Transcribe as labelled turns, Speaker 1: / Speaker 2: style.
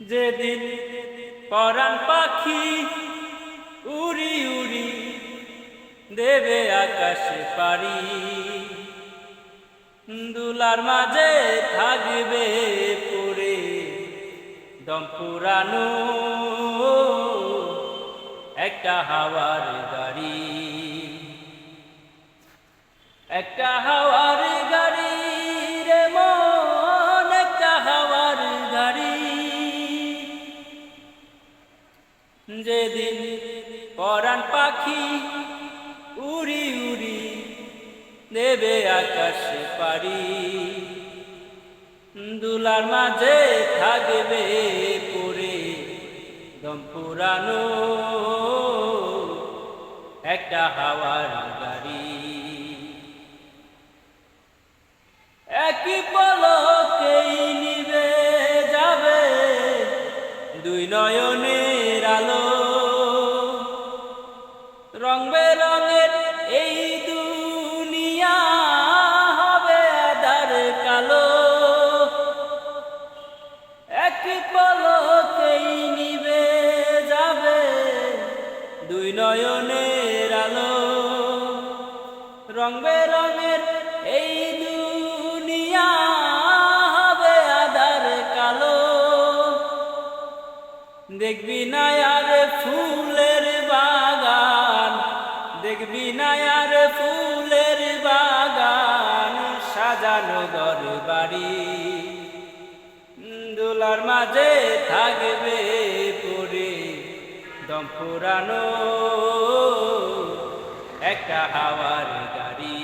Speaker 1: যেদিন পরাণ পাখি উড়ি উড়ি দেবে আকাশে পারি দুলার মাঝে থাকবে পড়ে দম পুরানো একটা হাওয়ার গাড়ি, একটা হাওয়ার যেদিন পরাণ পাখি উড়ি উড়ি দেবে আকাশে পারি দুলার মাঝে থাকবে পড়ে দম পুরানো একটা হাওয়ার গাড়ি। একই পলকেই নিবে যাবে দুই নয়নের দুই নয়নের আলো, রং বেরঙের এই দুনিয়া হবে আধার কালো। দেখবি না আর ফুলের বাগান, দেখবি না আর ফুলের বাগান, সাজানো ঘর বাড়ি দোলার মাঝে থাকবে দম পুরানো। একটা হাওয়ার গাড়ি